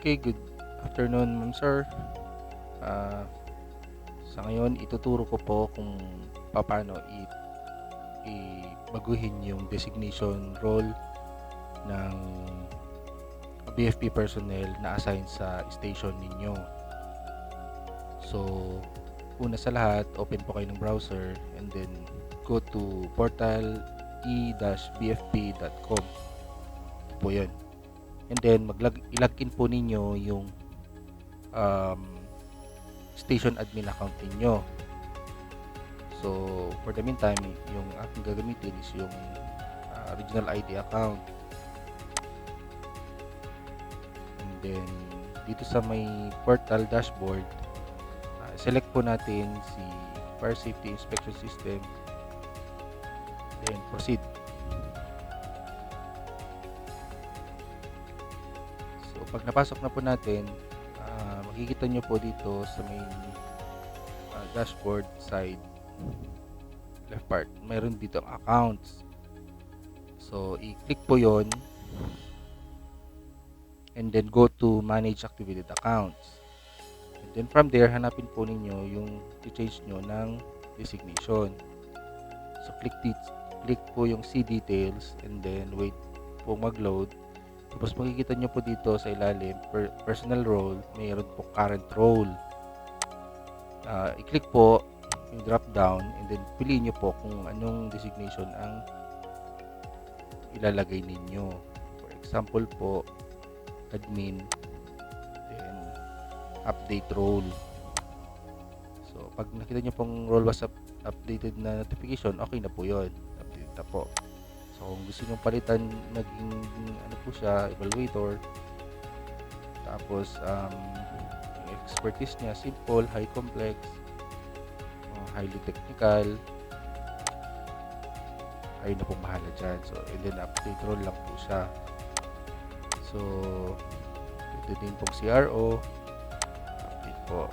Okay, good afternoon, ma'am sir. Ah, sa ngayon, ituturo ko po kung paano i, i baguhin yung designation role ng BFP personnel na assign sa station ninyo. So, una sa lahat, open po kayo ng browser and then go to portal e-bfp.com. Po yun. And then, mag ilagin po ninyo yung um, station admin account ninyo. So, for the meantime, yung aking gagamitin is yung uh, original ID account. And then, dito sa may portal dashboard, uh, select po natin si Fire Safety Inspection System. Then, proceed. Pag napasok na po natin, ah, makikita nyo po dito sa may ah, dashboard side left part, mayroon dito ang accounts. So, i-click po yon and then go to manage activated accounts. And then from there, hanapin po ninyo yung i-change nyo ng designation. So, click, click po yung see details and then wait po mag-load. Tapos makikita nyo po dito sa ilalim, per- personal role, mayroon po current role. Ah, i-click po yung drop down and then piliin nyo po kung anong designation ang ilalagay ninyo. For example po, admin, then update role. So, pag nakita nyo pong role was up- updated na notification, okay na po yun. Update na po. Kung gusto nyo palitan, naging, ano po siya, evaluator. Tapos, um, expertise niya, simple, high complex, uh, highly technical. Ayun na pong bahala dyan. So, and then update role lang po siya. So, ito din pong CRO. Update po.